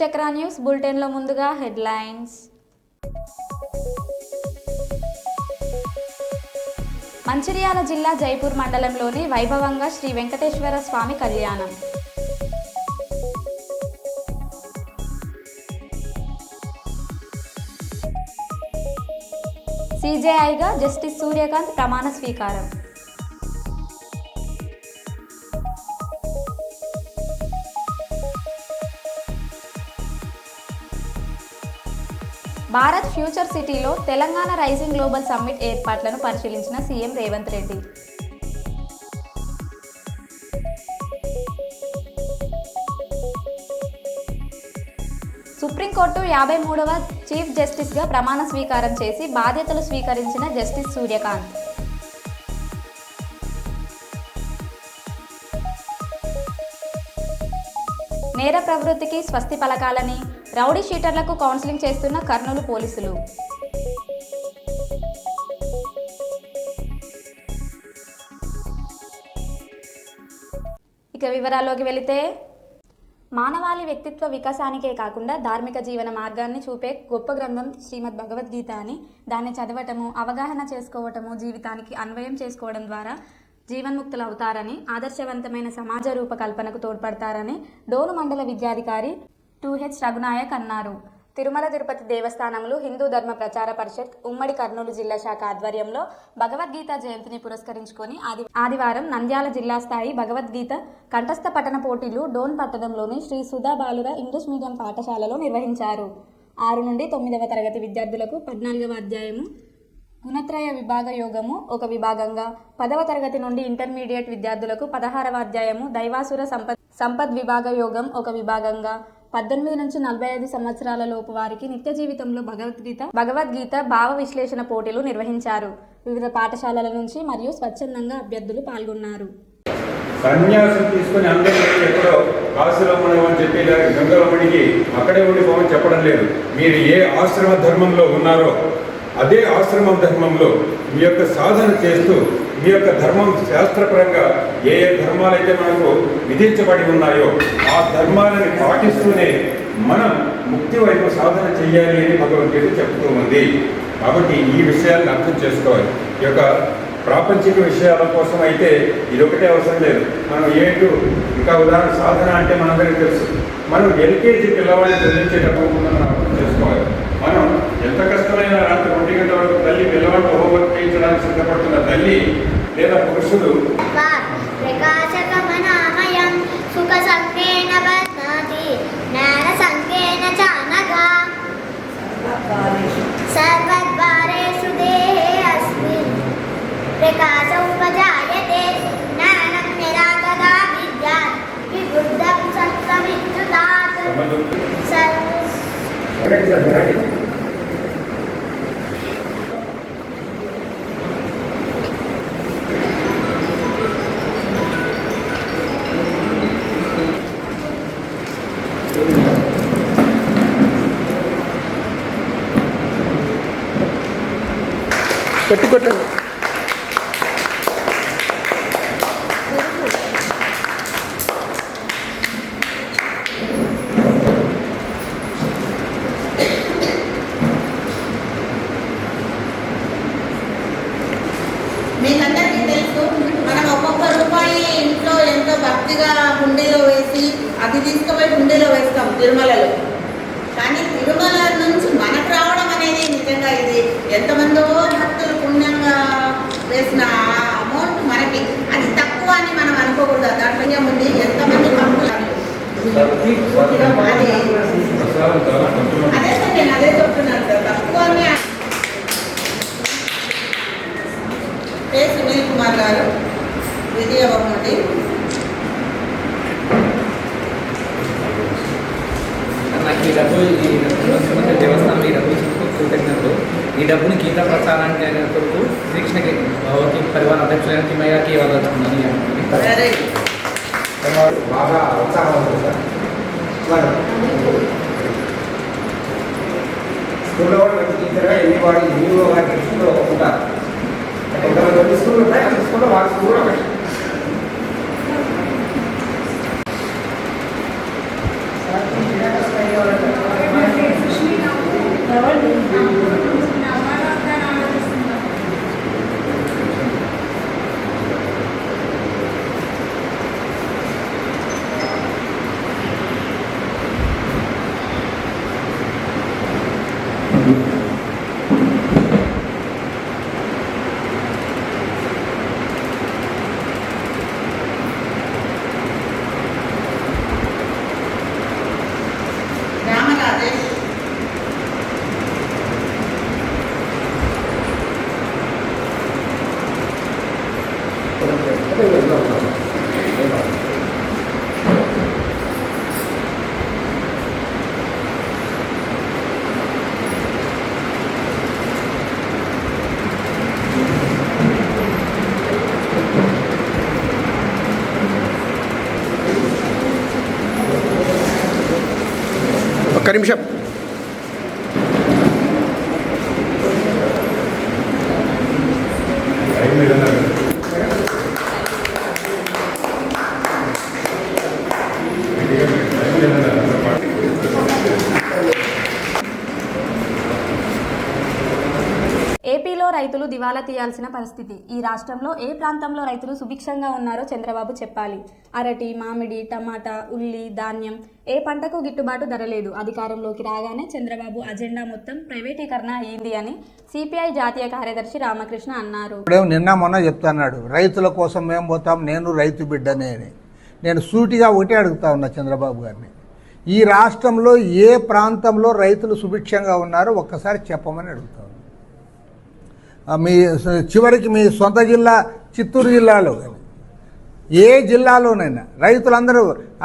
చక్ర న్యూస్ బులెటిన్లో ముందుగా హెడ్లైన్స్. మంచిర్యాల జిల్లా జైపూర్ మండలంలోని వైభవంగా శ్రీ వెంకటేశ్వర స్వామి కళ్యాణం. సీజేఐగా జస్టిస్ సూర్యకాంత్ ప్రమాణ స్వీకారం. భారత్ ఫ్యూచర్ సిటీలో తెలంగాణ రైజింగ్ గ్లోబల్ సమ్మిట్ ఏర్పాట్లను పరిశీలించిన సీఎం రేవంత్ రెడ్డి. సుప్రీంకోర్టు యాభై మూడవ చీఫ్ జస్టిస్గా ప్రమాణ స్వీకారం చేసి బాధ్యతలు స్వీకరించిన జస్టిస్ సూర్యకాంత్. నేర ప్రవృత్తికి స్వస్తి పలకాలని రౌడీ షీటర్లకు కౌన్సిలింగ్ చేస్తున్న కర్నూలు పోలీసులు. ఇక వివరాల్లోకి వెళితే మానవాళి వ్యక్తిత్వ వికాసానికే కాకుండా ధార్మిక జీవన మార్గాన్ని చూపే గొప్ప గ్రంథం శ్రీమద్ భగవద్గీత అని దాన్ని చదవటము అవగాహన చేసుకోవటము జీవితానికి అన్వయం చేసుకోవడం ద్వారా జీవన్ముక్తులు అవుతారని ఆదర్శవంతమైన సమాజ రూపకల్పనకు తోడ్పడతారని డోను మండల విద్యాధికారి టూ హెచ్ రఘునాయక్ అన్నారు. తిరుమల తిరుపతి దేవస్థానంలో హిందూ ధర్మ ప్రచార పరిషత్ ఉమ్మడి కర్నూలు జిల్లా శాఖ ఆధ్వర్యంలో భగవద్గీత జయంతిని పురస్కరించుకొని ఆది ఆదివారం నంద్యాల జిల్లా స్థాయి భగవద్గీత కంఠస్థ పఠన పోటీలు డోన్ పట్టణంలోని శ్రీ సుధా బాలుర ఇంగ్లీష్ మీడియం పాఠశాలలో నిర్వహించారు. ఆరు నుండి తొమ్మిదవ తరగతి విద్యార్థులకు పద్నాలుగవ అధ్యాయము గుణత్రయ విభాగ యోగము ఒక విభాగంగా. పదవ తరగతి నుండి ఇంటర్మీడియట్ విద్యార్థులకు పదహారవ అధ్యాయము దైవాసుర సంపద్ సంపద్ విభాగ యోగం ఒక విభాగంగా. పద్దెనిమిది నుంచి నలభై ఐదు సంవత్సరాల లోపు వారికి నిత్య జీవితంలో భగవద్గీత భగవద్గీత భావ విశ్లేషణ పోటీలు నిర్వహించారు. వివిధ పాఠశాలల నుంచి మరియు స్వచ్ఛందంగా అభ్యర్థులు పాల్గొన్నారు. సన్యాసం తీసుకుని అందరూ ఎక్కడో కాశీలో అని చెప్పి లేదా అక్కడే ఉండిపోమని చెప్పడం లేదు. మీరు ఏ ఆశ్రమ ధర్మంలో ఉన్నారో అదే ఆశ్రమ ధర్మంలో మీ యొక్క సాధన చేస్తూ మీ యొక్క ధర్మం శాస్త్రపరంగా ఏ ఏ ధర్మాలైతే మనకు విధించబడి ఉన్నాయో ఆ ధర్మాలని పాటిస్తూనే మనం ముక్తి వైపు సాధన చేయాలి అని భగవద్గీత చెప్తూ ఉంది. కాబట్టి ఈ విషయాలను అర్థం చేసుకోవాలి. ఈ యొక్క ప్రాపంచిక విషయాల కోసం అయితే ఇది అవసరం లేదు. మనం ఏంటో ఇంకా ఉదాహరణ సాధన అంటే మనందరికీ తెలుసు. మనం ఎల్కేజీ పిల్లవాడిని చదివించేటప్పుడు మనం అర్థం చేసుకోవాలి మనం ఎంత కష్టమైన రాత్రి ఒంటి గంట వరకు తల్లి పిల్లవాడితో హోంవర్క్ చేయించడానికి సిద్ధపడుతున్న తల్లి లేదా పురుషుడు ప్రకాశ ఉపజాయతే జ్ఞానం నిరాగదా విద్యాత్ విబుద్ధం సత్వమిత్యుతాత్ సర్వ గట్టి కొట్టండి మీకందరికీ తెలుసు మనం ఒక్కొక్క రూపాయి ఇంట్లో ఎంతో భక్తిగా హుండీలో వేసి అది తీసుకుపోయి హుండీలో వేస్తాం తిరుమలలో కానీ తిరుమల నుంచి మనకు రావడం అనేది నిజంగా ఇది ఎంతమందో భక్తులు పుణ్యంగా వేసిన అమౌంట్ మనకి. అది తక్కువ అని మనం అనుకోకూడదు. దాంట్లో ఉంది. ఎంతమంది భక్తులు అది అదే సార్ నేను అదే చెప్తున్నాను సార్. తక్కువ అని సునీల్ కుమార్ గారు? విజయ బహుమతి. నాకు ఈ డబ్బు ఈ తిరుమల దేవస్థానం ఈ డబ్బు కృతజ్ఞతలు ఈ డబ్బుని గీత ప్రచారానికి అయిన కొరకు శ్రీకృష్ణకి భగవతి పరివార అధ్యక్షులైన తిమ్మయ్యకి సరే బాగా ఉత్సాహం స్కూల్లో కూడా మంచి టీచర్గా ఎన్ని వాడు ఎన్ని వారి దృష్టిలో ఉంటారు కొంతమంది కొన్ని స్కూల్ ఉంటాయి అన్ని స్కూల్లో వాళ్ళ స్కూల్ కూడా ఒకటి సార్ ఒక్క నిమిషం. ఏపీలో రైతులు దివాలా తీయాల్సిన పరిస్థితి. ఈ రాష్ట్రంలో ఏ ప్రాంతంలో రైతులు సుభిక్షంగా ఉన్నారో చంద్రబాబు చెప్పాలి. అరటి మామిడి టమాటా ఉల్లి ధాన్యం ఏ పంటకు గిట్టుబాటు ధర లేదు. అధికారంలోకి రాగానే చంద్రబాబు అజెండా మొత్తం ప్రైవేటీకరణ అయ్యింది అని సిపిఐ జాతీయ కార్యదర్శి రామకృష్ణ అన్నారు. నిన్న మొన్న చెప్తున్నాడు రైతుల కోసం మేము పోతాం నేను రైతు బిడ్డనే అని. నేను సూటిగా ఒకటే అడుగుతా ఉన్నా చంద్రబాబు గారిని. ఈ రాష్ట్రంలో ఏ ప్రాంతంలో రైతులు సుభిక్షంగా ఉన్నారో ఒక్కసారి చెప్పమని అడుగుతాం మీ చివరికి మీ సొంత జిల్లా చిత్తూరు జిల్లాలో కానీ. ఏ జిల్లాలోనైనా రైతులందరూ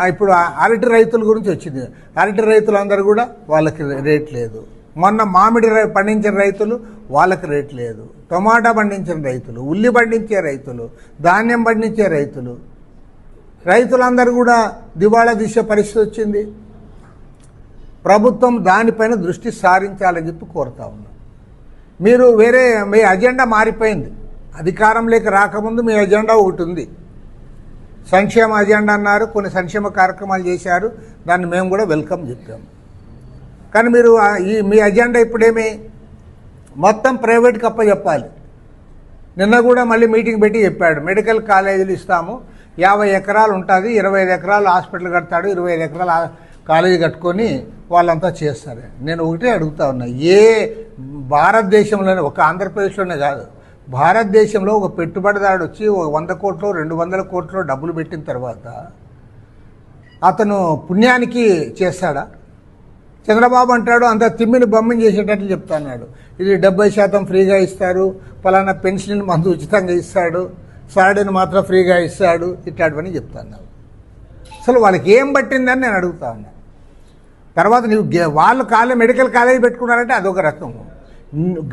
ఇప్పుడు అరటి రైతుల గురించి వచ్చింది. అరటి రైతులందరూ కూడా వాళ్ళకి రేట్ లేదు. మొన్న మామిడి పండించిన రైతులు వాళ్ళకి రేట్ లేదు. టొమాటా పండించిన రైతులు ఉల్లి పండించే రైతులు ధాన్యం పండించే రైతులు. రైతులందరూ కూడా దివాళా దిశ పరిస్థితి వచ్చింది. ప్రభుత్వం దానిపైన దృష్టి సారించాలని చెప్పి కోరుతా ఉన్నాం. మీరు వేరే మీ అజెండా మారిపోయింది. అధికారంలోకి రాకముందు మీ అజెండా ఒకటి ఉంది. సంక్షేమ అజెండా అన్నారు కొన్ని సంక్షేమ కార్యక్రమాలు చేశారు దాన్ని మేము కూడా వెల్కమ్ చెప్పాము. కానీ మీరు ఈ మీ అజెండా ఇప్పుడేమి? మొత్తం ప్రైవేట్కి అప్పచెప్పాలి. నిన్న కూడా మళ్ళీ మీటింగ్ పెట్టి చెప్పాడు. మెడికల్ కాలేజీలు ఇస్తాము యాభై ఎకరాలు ఉంటుంది ఇరవై ఐదు ఎకరాలు హాస్పిటల్ కడతాడు ఇరవై ఐదు ఎకరాలు కాలేజీ కట్టుకొని వాళ్ళంతా చేస్తారు. నేను ఒకటే అడుగుతా ఉన్నా ఏ భారతదేశంలోనే ఒక ఆంధ్రప్రదేశ్లోనే కాదు భారతదేశంలో ఒక పెట్టుబడిదారుడు వచ్చి ఒక వంద కోట్లు రెండు వందల కోట్లు డబ్బులు పెట్టిన తర్వాత అతను పుణ్యానికి చేస్తాడా? చంద్రబాబు అంటాడు అంత తిమ్మిని బొమ్మని చేసేటట్లు చెప్తాన్నాడు ఇది డెబ్బై శాతం ఫ్రీగా ఇస్తారు పలానా పెన్షన్ మందు ఉచితంగా ఇస్తాడు సాడీని మాత్రం ఫ్రీగా ఇస్తాడు ఇట్లాంటివన్నీ చెప్తున్నాడు అసలు వాళ్ళకి ఏం పట్టిందని నేను అడుగుతా ఉన్నా. తర్వాత నువ్వు గే- వాళ్ళు కాలేజ్ మెడికల్ కాలేజ్ పెట్టుకున్నారంటే అదొక రకం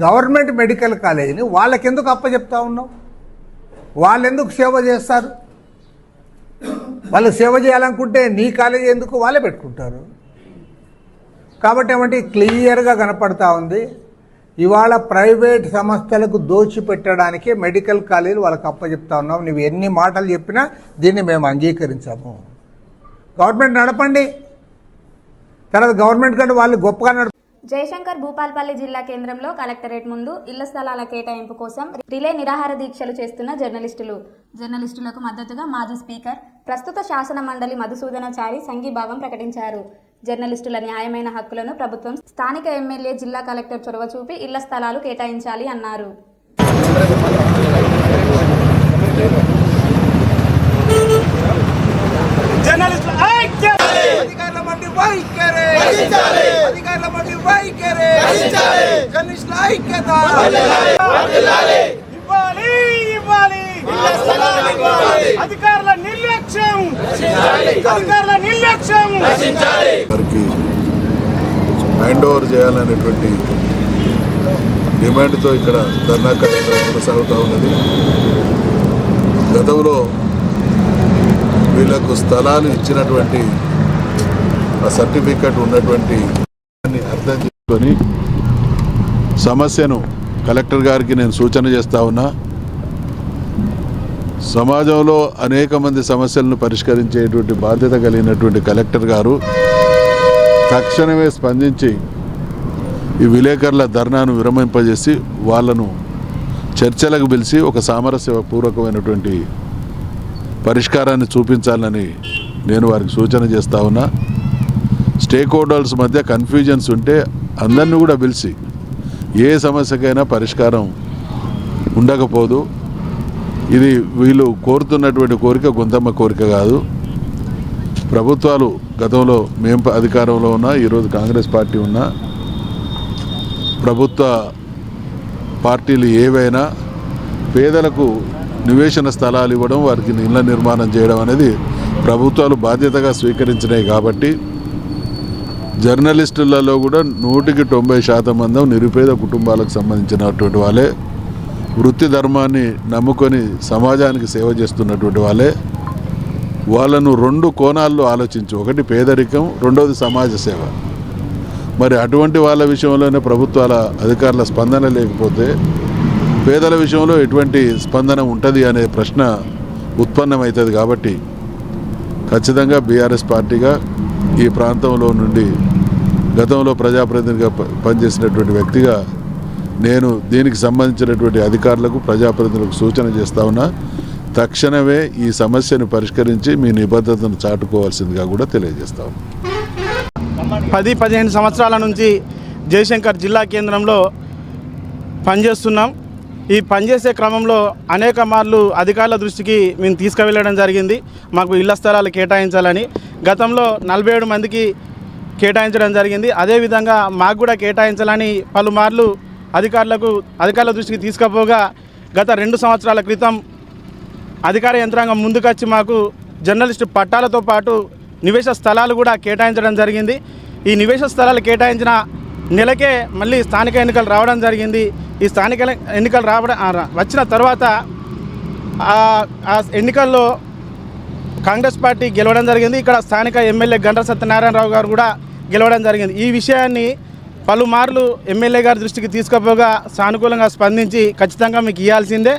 గవర్నమెంట్ మెడికల్ కాలేజీని వాళ్ళకెందుకు అప్పచెప్తా ఉన్నావు? వాళ్ళు ఎందుకు సేవ చేస్తారు? వాళ్ళు సేవ చేయాలనుకుంటే నీ కాలేజీ ఎందుకు? వాళ్ళే పెట్టుకుంటారు. కాబట్టి ఏమంటే క్లియర్గా కనపడతా ఉంది. ఇవాళ ప్రైవేట్ సంస్థలకు దోచిపెట్టడానికే మెడికల్ కాలేజీలు వాళ్ళకి అప్పచెప్తా ఉన్నాం నువ్వు ఎన్ని మాటలు చెప్పినా దీన్ని మేము అంగీకరించాము. గవర్నమెంట్ నడపండి. తర్వాత గవర్నమెంట్ కంటే వాళ్ళు గొప్పగా నడప జయశంకర్ భూపాల్పల్లి జిల్లా కేంద్రంలో కలెక్టరేట్ ముందు ఇళ్ళ స్థలాల కేటాయింపు కోసం రిలే నిరాహార దీక్షలు చేస్తున్న జర్నలిస్టులు. జర్నలిస్టులకు మద్దతుగా మాజీ స్పీకర్ ప్రస్తుత శాసన మండలి మధుసూదనాచారి సంఘీభావం ప్రకటించారు. జర్నలిస్టుల న్యాయమైన హక్కులను ప్రభుత్వం స్థానిక ఎమ్మెల్యే జిల్లా కలెక్టర్ చొరవ చూపి ఇళ్ళ స్థలాలు కేటాయించాలి అన్నారు జర్నలిస్టుల ఐక్యత అధికారుల మండి వైఖరి అధికారుల మండి వైఖరి జర్నలిస్టుల ఐక్యత ఇవ్వాలి ఇవ్వాలి అధికారుల నిర్లక్ష్యం అధికారుల నిర్లక్ష్యం వారికి హ్యాండ్ ఓవర్ చేయాలనేటువంటి డిమాండ్తో ఇక్కడ ధర్నా కార్యక్రమం కొనసాగుతూ ఉన్నది. గతంలో వీళ్ళకు స్థలాలు ఇచ్చినటువంటి ఆ సర్టిఫికెట్ ఉన్నటువంటి అర్థం చేసుకొని సమస్యను కలెక్టర్ గారికి నేను సూచన చేస్తా ఉన్నా. సమాజంలో అనేక మంది సమస్యలను పరిష్కరించేటువంటి బాధ్యత కలిగినటువంటి కలెక్టర్ గారు తక్షణమే స్పందించి ఈ విలేకరుల ధర్నాను విరమింపజేసి వాళ్ళను చర్చలకు పిలిచి ఒక సామరస్య పూర్వకమైనటువంటి పరిష్కారాన్ని చూపించాలని నేను వారికి సూచన చేస్తా ఉన్నా. స్టేక్ హోల్డర్స్ మధ్య కన్ఫ్యూజన్స్ ఉంటే అందరినీ కూడా పిలిచి ఏ సమస్యకైనా పరిష్కారం ఉండకపోదు. ఇది వీళ్ళు కోరుతున్నటువంటి కోరిక గొంతమ్మ కోరిక కాదు. ప్రభుత్వాలు గతంలో మేము అధికారంలో ఉన్నా ఈరోజు కాంగ్రెస్ పార్టీ ఉన్నా ప్రభుత్వ పార్టీలు ఏవైనా పేదలకు నివేశన స్థలాలు ఇవ్వడం వారికి ఇళ్ళ నిర్మాణం చేయడం అనేది ప్రభుత్వాలు బాధ్యతగా స్వీకరించినాయి కాబట్టి జర్నలిస్టులలో కూడా నూటికి తొంభై శాతం మంది నిరుపేద కుటుంబాలకు సంబంధించినటువంటి వాళ్ళే. వృత్తి ధర్మాన్ని నమ్ముకొని సమాజానికి సేవ చేస్తున్నటువంటి వాళ్ళే. వాళ్ళను రెండు కోణాల్లో ఆలోచించు. ఒకటి పేదరికం రెండవది సమాజ సేవ. మరి అటువంటి వాళ్ళ విషయంలోనే ప్రభుత్వాల అధికారుల స్పందన లేకపోతే పేదల విషయంలో ఎటువంటి స్పందన ఉంటుంది అనే ప్రశ్న ఉత్పన్నమవుతుంది కాబట్టి ఖచ్చితంగా బీఆర్ఎస్ పార్టీగా ఈ ప్రాంతంలో నుండి గతంలో ప్రజాప్రతినిధిగా పనిచేసినటువంటి వ్యక్తిగా నేను దీనికి సంబంధించినటువంటి అధికారులకు ప్రజాప్రతినిధులకు సూచన చేస్తా ఉన్నా తక్షణమే ఈ సమస్యను పరిష్కరించి మీ నిబద్ధతను చాటుకోవాల్సిందిగా కూడా తెలియజేస్తాము పది పదిహేను సంవత్సరాల నుంచి జయశంకర్ జిల్లా కేంద్రంలో పనిచేస్తున్నాం. ఈ పనిచేసే క్రమంలో అనేక మార్లు అధికారుల దృష్టికి మేము తీసుకువెళ్ళడం జరిగింది. మాకు ఇళ్ళ స్థలాలు కేటాయించాలని. గతంలో నలభై ఏడు మందికి కేటాయించడం జరిగింది. అదేవిధంగా మాకు కూడా కేటాయించాలని పలుమార్లు అధికారులకు అధికారుల దృష్టికి తీసుకుపోగా గత రెండు సంవత్సరాల క్రితం అధికార యంత్రాంగం ముందుకొచ్చి మాకు జర్నలిస్టు పట్టాలతో పాటు నివేశ స్థలాలు కూడా కేటాయించడం జరిగింది. ఈ నివేశ స్థలాలు కేటాయించిన నెలకే మళ్ళీ స్థానిక ఎన్నికలు రావడం జరిగింది. ఈ స్థానిక ఎన్నికలు రావడం వచ్చిన తర్వాత ఆ- ఆ ఎన్నికల్లో కాంగ్రెస్ పార్టీ గెలవడం జరిగింది. ఇక్కడ స్థానిక ఎమ్మెల్యే గండ్ర సత్యనారాయణరావు గారు కూడా గెలవడం జరిగింది. ఈ విషయాన్ని పలుమార్లు ఎమ్మెల్యే గారి దృష్టికి తీసుకుపోగా సానుకూలంగా స్పందించి ఖచ్చితంగా మీకు ఇవ్వాల్సిందే.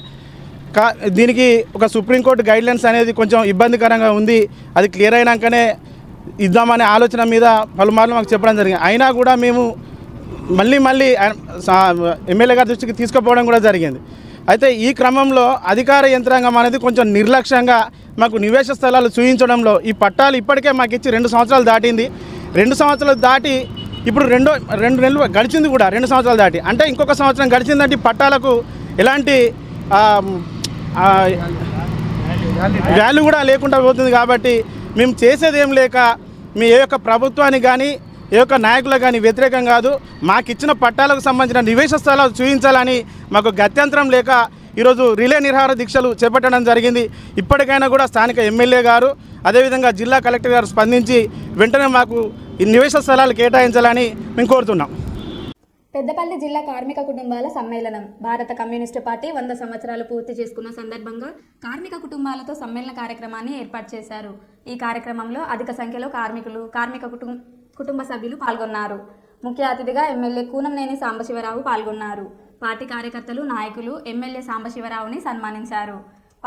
కా దీనికి ఒక సుప్రీంకోర్టు గైడ్లైన్స్ అనేది కొంచెం ఇబ్బందికరంగా ఉంది. అది క్లియర్ అయినాకనే ఇద్దామనే ఆలోచన మీద పలుమార్లు మాకు చెప్పడం జరిగింది. అయినా కూడా మేము మళ్ళీ మళ్ళీ ఎమ్మెల్యే గారి దృష్టికి తీసుకుపోవడం కూడా జరిగింది. అయితే ఈ క్రమంలో అధికార యంత్రాంగం అనేది కొంచెం నిర్లక్ష్యంగా మాకు నివేశ స్థలాలు చూపించడంలో ఈ పట్టాలు ఇప్పటికే మాకు ఇచ్చి రెండు సంవత్సరాలు దాటింది. రెండు సంవత్సరాలు దాటి ఇప్పుడు రెండో రెండు నెలలు గడిచింది కూడా రెండు సంవత్సరాలు దాటి. అంటే ఇంకొక సంవత్సరం గడిచిందంటే పట్టాలకు ఎలాంటి వాల్యూ కూడా లేకుండా పోతుంది కాబట్టి మేము చేసేది ఏం లేక మీ ఏ యొక్క ప్రభుత్వానికి కానీ ఏ యొక్క నాయకులకు కానీ వ్యతిరేకం కాదు. మాకు ఇచ్చిన పట్టాలకు సంబంధించిన నివేశ స్థలాలు చూపించాలని మాకు గత్యంతరం లేక ఈరోజు రిలే నిర్హార దీక్షలు చేపట్టడం జరిగింది. ఇప్పటికైనా కూడా స్థానిక ఎమ్మెల్యే గారు అదేవిధంగా జిల్లా కలెక్టర్ గారు స్పందించి వెంటనే మాకు ఈ నివేశ స్థలాలు కేటాయించాలని మేము కోరుతున్నాం. పెద్దపల్లి జిల్లా కార్మిక కుటుంబాల సమ్మేళనం. భారత కమ్యూనిస్టు పార్టీ వంద సంవత్సరాలు పూర్తి చేసుకున్న సందర్భంగా కార్మిక కుటుంబాలతో సమ్మేళన కార్యక్రమాన్ని ఏర్పాటు చేశారు. ఈ కార్యక్రమంలో అధిక సంఖ్యలో కార్మికులు కార్మిక కుటుంబ కుటుంబ సభ్యులు పాల్గొన్నారు. ముఖ్య అతిథిగా ఎమ్మెల్యే కూనంనేని సాంబశివరావు పాల్గొన్నారు. పార్టీ కార్యకర్తలు నాయకులు ఎమ్మెల్యే సాంబశివరావుని సన్మానించారు.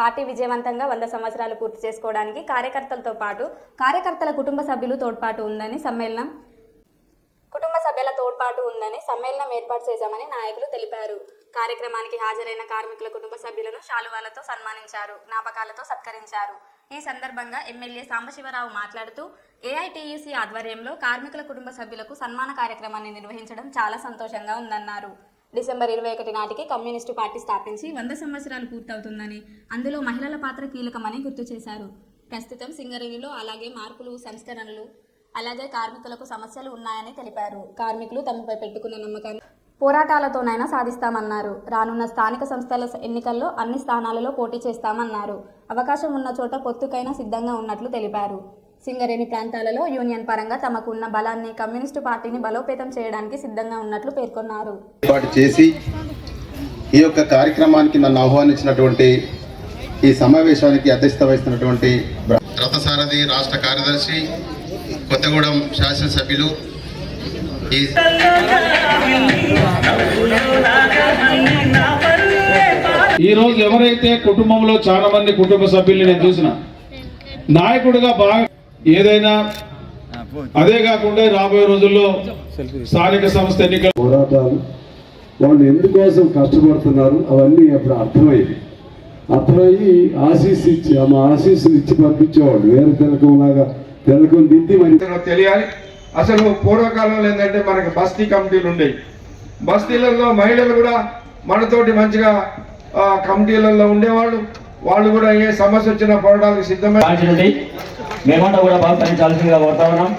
పార్టీ విజయవంతంగా వంద సంవత్సరాలు పూర్తి చేసుకోవడానికి కార్యకర్తలతో పాటు కార్యకర్తల కుటుంబ సభ్యులు తోడ్పాటు ఉందని సమ్మేళనం కుటుంబ సభ్యుల తోడ్పాటు ఉందని సమ్మేళనం ఏర్పాటు చేశామని నాయకులు తెలిపారు. కార్యక్రమానికి హాజరైన కార్మికుల కుటుంబ సభ్యులను శాలువాలతో సన్మానించారు. జ్ఞాపకాలతో సత్కరించారు. ఈ సందర్భంగా ఎమ్మెల్యే సాంబశివరావు మాట్లాడుతూ ఏఐటీయూసీ ఆధ్వర్యంలో కార్మికుల కుటుంబ సభ్యులకు సన్మాన కార్యక్రమాన్ని నిర్వహించడం చాలా సంతోషంగా ఉందన్నారు. డిసెంబర్ ఇరవై ఒకటి నాటికి కమ్యూనిస్టు పార్టీ స్థాపించి వంద సంవత్సరాలు పూర్తవుతుందని అందులో మహిళల పాత్ర కీలకమని గుర్తు చేశారు. ప్రస్తుతం సింగరేణిలో అలాగే మార్పులు సంస్కరణలు అలాగే కార్మికులకు సమస్యలు ఉన్నాయని తెలిపారు. కార్మికులు తమపై పెట్టుకున్న నమ్మకాన్ని పోరాటాలతోనైనా సాధిస్తామన్నారు. రానున్న స్థానిక సంస్థల ఎన్నికల్లో అన్ని స్థానాలలో పోటీ చేస్తామన్నారు. అవకాశం ఉన్న చోట పొత్తుకైనా సిద్ధంగా ఉన్నట్లు తెలిపారు. సింగరేణి ప్రాంతాలలో యూనియన్ పరంగా తమకు ఉన్న బలాన్ని కమ్యూనిస్టు పార్టీని బలోపేతం చేయడానికి సిద్ధంగా ఉన్నట్లు పేర్కొన్నారు. చేసి ఈ యొక్క కార్యక్రమానికి నన్ను ఆహ్వానించినటువంటి ఈ సమావేశానికి అధ్యక్షత వహిస్తున్నటువంటి రథసారథి రాష్ట్ర కార్యదర్శి కొత్తగూడెం శాసనసభ్యులు ఈ ఈ రోజు ఎవరైతే కుటుంబంలో చాలా మంది కుటుంబ సభ్యుల్ని నేను చూసిన నాయకుడిగా బాగా ఏదైనా అదే కాకుండా రాబోయే రోజుల్లో స్థానిక సంస్థ ఎన్నికలు పోరాటాలు వాళ్ళు ఎందుకోసం కష్టపడుతున్నారు అవన్నీ అప్పుడు అర్థమయ్యేది. అర్థమయ్యి ఆశీస్సు ఇచ్చి ఆమె ఆశీస్సులు ఇచ్చి పంపించేవాళ్ళు వేరే తిలకంలాగా తిలకం దిద్ది మరి. తెలియాలి. అసలు పూర్వకాలంలో ఏంటంటే మనకి బస్తీ కమిటీలు ఉండేవి. బస్తీలలో మహిళలు కూడా మనతోటి మంచిగా ఆ, కమిటీలలో ఉండేవాళ్ళు. వాళ్ళు కూడా ఏ సమస్య వచ్చినా పోరాటాలకు సిద్ధమై. మేమంతా కూడా బాగా పనిచాల్సిందిగా కోరుతా ఉన్నాం.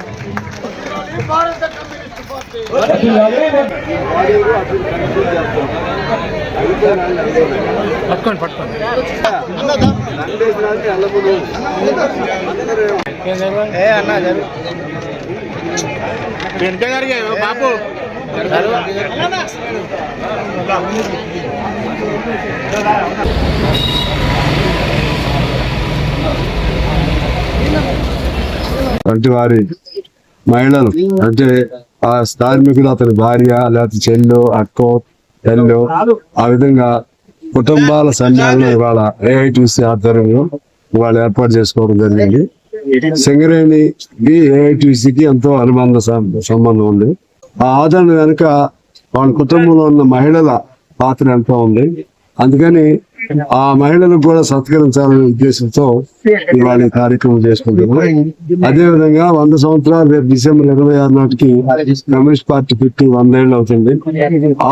వెనక గారికి బాపు. వంటి వారి మహిళలు అంటే ఆ ధార్మికుడు అతని భార్య లేకపోతే చెల్లు అక్కో తెల్లు ఆ విధంగా కుటుంబాల సన్మానం ఇవాళ ఏఐటీసీ ఆధ్వర్యంలో ఇవాళ ఏర్పాటు చేసుకోవడం జరిగింది. సింగరేణికి ఏఐటీసీకి ఎంతో అనుబంధ సంబంధం ఉంది. ఆ ఆదరణ వెనుక వాళ్ళ కుటుంబంలో ఉన్న మహిళల పాత్ర ఎంతో ఉంది. అందుకని ఆ మహిళలకు కూడా సత్కరించాలనే ఉద్దేశంతో ఇవాళ ఈ కార్యక్రమం చేసుకుంటున్నాం అదే విధంగా వంద సంవత్సరాలు రేపు డిసెంబర్ ఇరవై ఆరు నాటికి కమ్యూనిస్ట్ పార్టీ పెట్టి వందేళ్ళు అవుతుంది.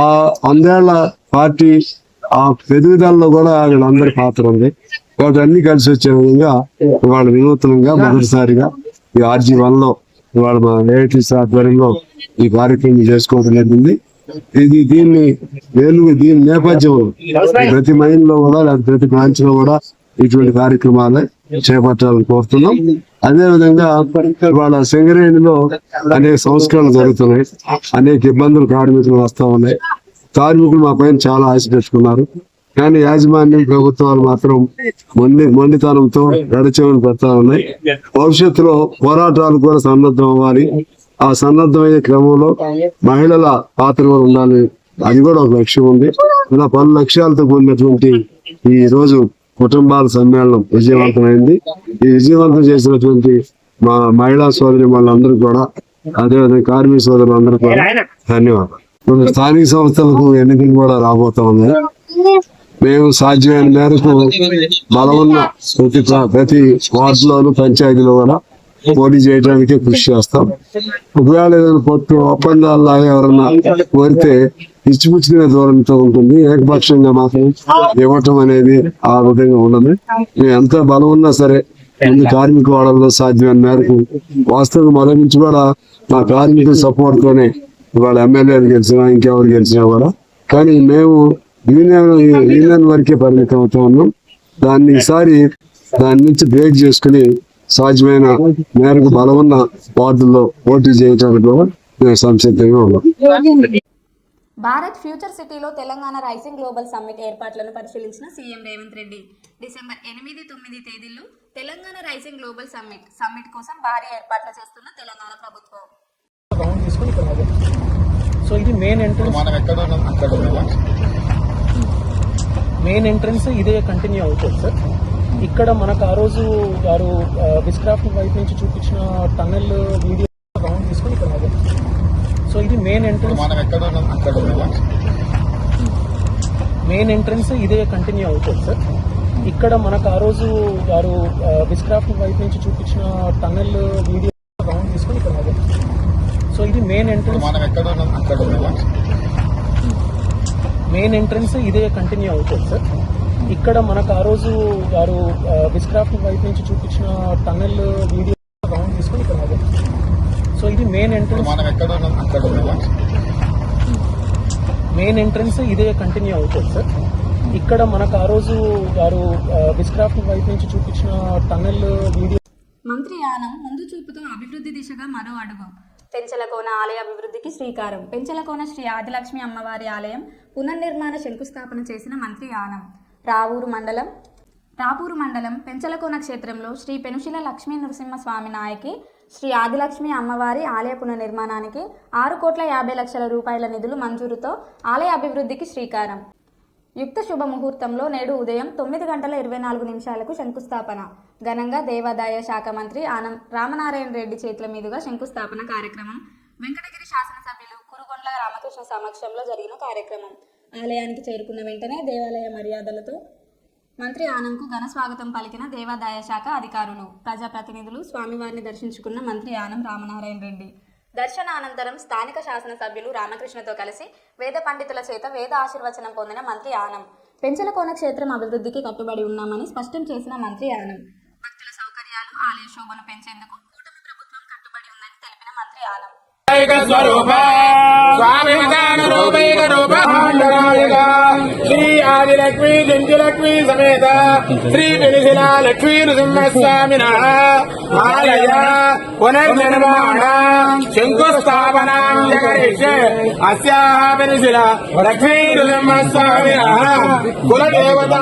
ఆ వందేళ్ళ పార్టీ ఆ పెరుగుదలలో కూడా వీళ్ళందరి పాత్ర ఉంది. కాబట్టి అన్ని కలిసి వచ్చే విధంగా ఇవాళ వినూత్నంగా మొదటిసారిగా ఈ ఆర్జీ వన్లో ఇవాళ మా ఏఐటీసీ ఆధ్వర్యంలో ఈ కార్యక్రమం చేసుకోవడం జరిగింది. ఇది దీన్ని వేలు దీని నేపథ్యం ప్రతి మైండ్లో కూడా లేదా ప్రతి బ్రాంచ్లో కూడా ఇటువంటి కార్యక్రమాలే చేపట్టాలని కోరుతున్నాం. అదే విధంగా ఇవాళ సింగరేణిలో అనేక సంస్కరణలు జరుగుతున్నాయి. అనేక ఇబ్బందులు కార్మికులు వస్తా ఉన్నాయి. కార్మికులు మా పైన చాలా ఆశ పెట్టుకున్నారు. కానీ యాజమాన్యం ప్రభుత్వాలు మాత్రం మొండి మొండితనంతో గడిచేవని పెడతా ఉన్నాయి. భవిష్యత్తులో పోరాటాలు కూడా సన్నద్ధం అవ్వాలి. ఆ సన్నద్ధమయ్యే క్రమంలో మహిళల పాత్ర కూడా ఉండాలి. అది కూడా ఒక లక్ష్యం ఉంది. ఇలా పలు లక్ష్యాలతో కూడినటువంటి ఈ రోజు కుటుంబాల సమ్మేళనం విజయవంతమైంది. ఈ విజయవంతం చేసినటువంటి మా మహిళా సోదరి వాళ్ళందరూ కూడా అదేవిధంగా కార్మిక సోదరులందరూ కూడా ధన్యవాదాలు. ఇప్పుడు స్థానిక సంస్థలకు ఎన్నికలు కూడా రాబోతా ఉన్నాయి. మేము సాధ్యమైన మేరకు బలమున్న ప్రతి ప్ర- ప్రతి వార్డులోను పంచాయతీలో కూడా పోటీ చేయడానికి కృషి చేస్తాం. ఒకవేళ ఏదైనా పొట్టు ఒప్పందాలు ఎవరన్నా కోరితే ఇచ్చిపుచ్చుకునే ధోరణితో ఉంటుంది. ఏకపక్షంగా మాత్రం ఇవ్వటం అనేది ఆ విధంగా ఉండదు. మేము ఎంత బలం ఉన్నా సరే ముందు కార్మిక వాడల్లో సాధ్యమైన మేరకు వాస్తవం మొదటి నుంచి కూడా మా కార్మికుల సపోర్ట్ తోనే ఇవాళ ఎమ్మెల్యేలు గెలిచినా ఇంకెవరు గెలిచినా కూడా. కానీ మేము యూనియన్ యూనియన్ వరకే పరిమితం అవుతా ఉన్నాం. దాన్ని ఈసారి దాని నుంచి బ్రేక్ చేసుకుని సాధ్యమైన మేరకు బలమున్న వార్డుల్లో పోటీ చేయడానికి కూడా మేము సంసిద్ధంగా ఉన్నాం. భారత్ ఫ్యూచర్ సిటీలో తెలంగాణ రైసింగ్ గ్లోబల్ సమ్మిట్ ఏర్పాట్లను పరిశీలించిన సీఎం రేవంత్ రెడ్డి. డిసెంబర్ ఎనిమిది తొమ్మిది తేదీల్లో Telangana rising global summit summit కోసం భారీ ఏర్పాట్లు చేస్తున్న తెలంగాణ ప్రభుత్వం. సో ఇది మెయిన్ ఎంట్రన్స్ మెయిన్ ఎంట్రన్స్ ఇదే కంటిన్యూ అవుతుంది సార్ ఇక్కడ మనకు ఆ రోజు వారు విస్క్రాఫ్ట్ వైపు నుంచి చూపించిన టన్నెల్ వీడియో రౌండ్ తీసుకొని ఇక్కడ. సో ఇది మెయిన్ ఎంట్రన్స్ మనం ఎక్కడ ఉన్నాం? అక్కడ ఉన్నాం మెయిన్ ఎంట్రన్స్ ఇదే కంటిన్యూ అవుతుంది సార్ ఇక్కడ మనకు ఆ రోజు వారు విస్క్రాఫ్ట్ వైపు నుంచి చూపించిన టన్నెల్ వీడియో రౌండ్ తీసుకొని ఇక్కడ. సో ఇది మెయిన్ ఎంట్రన్స్ మనం ఎక్కడ ఉన్నాం? అక్కడ ఉన్నాం మెయిన్ ఎంట్రన్స్ ఇదే కంటిన్యూ అవుతుంది సార్ ఇక్కడ మనకు ఆ రోజు వారు విస్క్రాఫ్ట్ వైపు నుంచి చూపించిన టన్నెల్ వీడియో రౌండ్ తీసుకొని ఇక్కడ. సో ఇది మెయిన్ ఎంట్రన్స్ మనం ఎక్కడ ఉన్నాం? అక్కడ ఉన్నాం మెయిన్ ఎంట్రన్స్ ఇదే కంటిన్యూ అవుతుంది సార్ ఇక్కడ మనకు ఆ రోజు వారు విస్క్రాఫ్ట్ వైపు నుంచి చూపించిన టన్నెల్ వీడియో మంత్రి యానం ముందు చూపుతో అభివృద్ధి దిశగా మరో అడుగు. పెంచలకోన ఆలయ అభివృద్ధికి శ్రీకారం. పెంచలకోన శ్రీ ఆదిలక్ష్మి అమ్మవారి ఆలయం పునర్నిర్మాణ శంకుస్థాపన చేసిన మంత్రి యానం రావూరు మండలం. రాపూరు మండలం పెంచలకోన క్షేత్రంలో శ్రీ పెనుశిల లక్ష్మీ నరసింహస్వామి నాయకి శ్రీ ఆదిలక్ష్మి అమ్మవారి ఆలయ పునర్నిర్మాణానికి ఆరు కోట్ల యాభై లక్షల రూపాయల నిధులు మంజూరుతో ఆలయ అభివృద్ధికి శ్రీకారం. యుక్త శుభ ముహూర్తంలో నేడు ఉదయం తొమ్మిది గంటల ఇరవై నాలుగు నిమిషాలకు శంకుస్థాపన. ఘనంగా దేవాదాయ శాఖ మంత్రి ఆనం రామనారాయణ రెడ్డి చేతుల మీదుగా శంకుస్థాపన కార్యక్రమం. వెంకటగిరి శాసనసభ్యులు కురుగొండ్ల రామకృష్ణ సమక్షంలో జరిగిన కార్యక్రమం. ఆలయానికి చేరుకున్న వెంటనే దేవాలయ మర్యాదలతో మంత్రి ఆనంకు ఘన స్వాగతం పలికిన దేవాదాయ శాఖ అధికారులు ప్రజాప్రతినిధులు స్వామివారిని దర్శించుకున్న మంత్రి ఆనం రామనారాయణ రెడ్డి. దర్శనానంతరం స్థానిక శాసనసభ్యులు రామకృష్ణతో కలిసి వేద పండితుల చేత వేద ఆశీర్వచనం పొందిన మంత్రి ఆనం పెంచలకోన క్షేత్రం అభివృద్ధికి కట్టుబడి ఉన్నామని స్పష్టం చేసిన మంత్రి ఆనం. భక్తుల సౌకర్యాలు ఆలయ శోభను పెంచేందుకు కూటమి ప్రభుత్వం కట్టుబడి ఉందని తెలిపిన మంత్రి ఆనం. శ్రీ லக்ஷ்மி ஜெஞ்சி லக்ஷ்மி சமேத ஸ்ரீ பெருசிலா லக்ஷ்மி நுசிம்மஸ்வாமினா ஆலய புனர்நிர்மாணம் சங்குஸ்தாபனம் ஜெகரிஷ் அஸ்யாஹ பெருசிலா லக்ஷ்மி நுசிம்மஸ்வாமினா குலதேவதா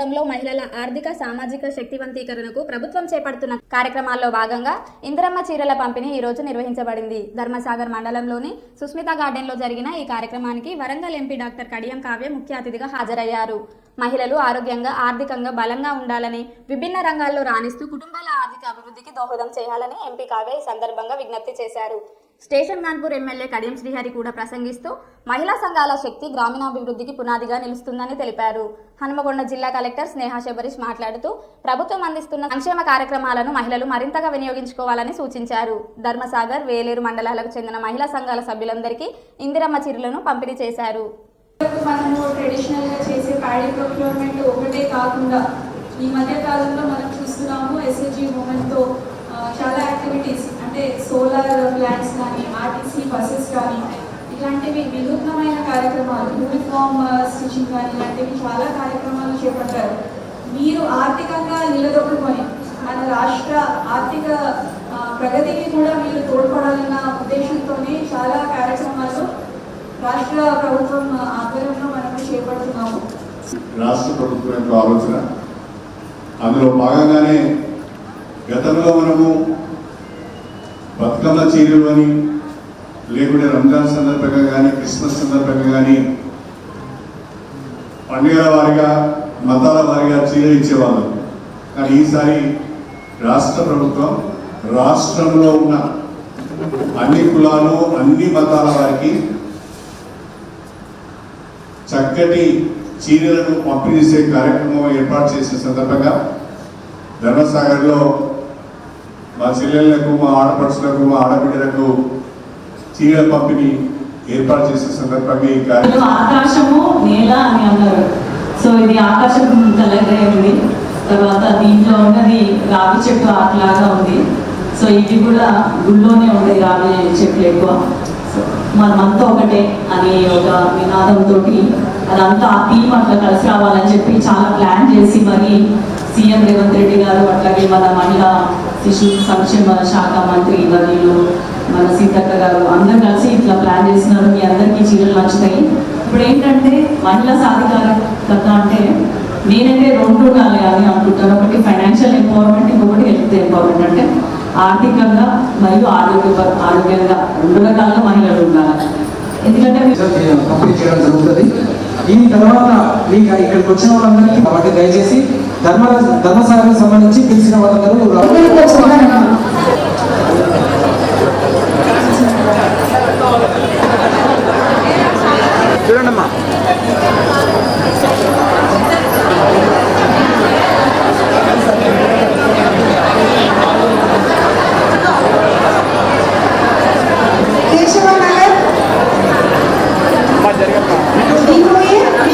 ప్రాంతంలో మహిళల ఆర్థిక సామాజిక శక్తివంతీకరణకు ప్రభుత్వం చేపడుతున్న కార్యక్రమాల్లో భాగంగా ఇందిరమ్మ చీరల పంపిణీ ఈ రోజు నిర్వహించబడింది. ధర్మసాగర్ మండలంలోని సుస్మిత గార్డెన్లో జరిగిన ఈ కార్యక్రమానికి వరంగల్ ఎంపీ డాక్టర్ కడియం కావ్య ముఖ్య అతిథిగా హాజరయ్యారు. మహిళలు ఆరోగ్యంగా ఆర్థికంగా బలంగా ఉండాలని విభిన్న రంగాల్లో రాణిస్తూ కుటుంబాల ఆర్థిక అభివృద్ధికి దోహదం చేయాలని ఎంపీ కావ్య ఈ సందర్భంగా విజ్ఞప్తి చేశారు. స్టేషన్ కాన్పూర్ ఎమ్మెల్యే కడియం శ్రీహరి కూడా ప్రసంగిస్తూ మహిళా సంఘాల శక్తి గ్రామీణాభివృద్ధికి పునాదిగా నిలుస్తుందని తెలిపారు. హనుమకొండ జిల్లా కలెక్టర్ స్నేహ శబరీష్ మాట్లాడుతూ ప్రభుత్వం అందిస్తున్న సంక్షేమ కార్యక్రమాలను మహిళలు మరింతగా వినియోగించుకోవాలని సూచించారు. ధర్మసాగర్ వేలేరు మండలాలకు చెందిన మహిళా సంఘాల సభ్యులందరికీ ఇందిరమ్మ చీరలను పంపిణీ చేశారు. మనము చేసే ప్యాడీ ప్రొక్యూర్మెంట్ ఒకటే కాకుండా ఈ మధ్య కాలంలో మనం చూస్తున్నాము చాలా యాక్టివిటీస్ అంటే సోలార్ ప్లాంట్స్ కానీ ఆర్టీసీ బస్సెస్ కానీ ఇలాంటివి వినూత్నమైన కార్యక్రమాలు యూనిఫామ్ స్టిచింగ్ uh, కానీ ఇలాంటివి చాలా కార్యక్రమాలు చేపట్టారు. మీరు ఆర్థికంగా నిలదొక్కుకొని మన రాష్ట్ర ఆర్థిక ప్రగతికి కూడా మీరు తోడ్పడాలన్న ఉద్దేశంతోనే చాలా కార్యక్రమాలు రాష్ట్ర ప్రభుత్వం ఆధ్వర్యంలో మనం చేపడుతున్నాము. రాష్ట్ర ప్రభుత్వం యొక్క ఆలోచన అందులో భాగంగానే గతంలో మనము బతుకమ్మ చీరలు అని లేకుంటే రంజాన్ సందర్భంగా కానీ క్రిస్మస్ సందర్భంగా కానీ పండుగల వారిగా మతాల వారిగా చీరలు ఇచ్చేవాళ్ళం. కానీ ఈసారి రాష్ట్ర ప్రభుత్వం రాష్ట్రంలో ఉన్న అన్ని కులాలు అన్ని మతాల వారికి చక్కటి చీరలను పంపిణీ చేసే కార్యక్రమం ఏర్పాటు చేసిన సందర్భంగా ధర్మసాగర్లో మా చెల్లెళ్ళకు మా ఆడపడుచులకు మా ఆడబిడ్డలకు చీరల పంపిణీ ఏర్పాటు చేసిన సందర్భంగా ఈ కార్యక్రమం ఆకాశము నేల అని అన్నారు. సో ఇది ఆకాశం కలర్ ఉంది. తర్వాత దీంట్లో ఉన్నది రావి చెట్టు ఆకులాగా ఉంది. సో ఇది కూడా గుళ్ళోనే ఉండేది రావి చెట్లు ఎక్కువ. మనమంతా ఒకటే అని ఒక నినాదంతో అదంతా ఆ థీమ్ అట్లా కలిసి రావాలని చెప్పి చాలా ప్లాన్ చేసి మరి సీఎం రేవంత్ రెడ్డి గారు అట్లాగే మన మహిళా శిశు సంక్షేమ శాఖ మంత్రి వర్యులు మన సీతక్క గారు అందరు కలిసి ఇట్లా ప్లాన్ చేసినారు. మీ అందరికీ చీరలు నచ్చుతాయి. ఇప్పుడు ఏంటంటే మహిళా సాధికారత అంటే నేనైతే రెండు ఉండాలి అని అనుకుంటాను. ఒకటి ఫైనాన్షియల్ ఎంపవర్మెంట్ ఇంకొకటి హెల్త్ ఎంపవర్మెంట్ అంటే ఆర్థికంగా మరియు ఆరోగ్య ఆరోగ్యంగా రెండు రకాలుగా మహిళలు ఉండాలి. ఎందుకంటే కంప్లీట్ చేయడం జరుగుతుంది. దీని తర్వాత మీకు ఇక్కడికి వచ్చిన వాళ్ళందరికీ కాబట్టి దయచేసి ధర్మ ధర్మసాగర్ సంబంధించి పిలిచిన వాళ్ళందరూ చూడండమ్మా.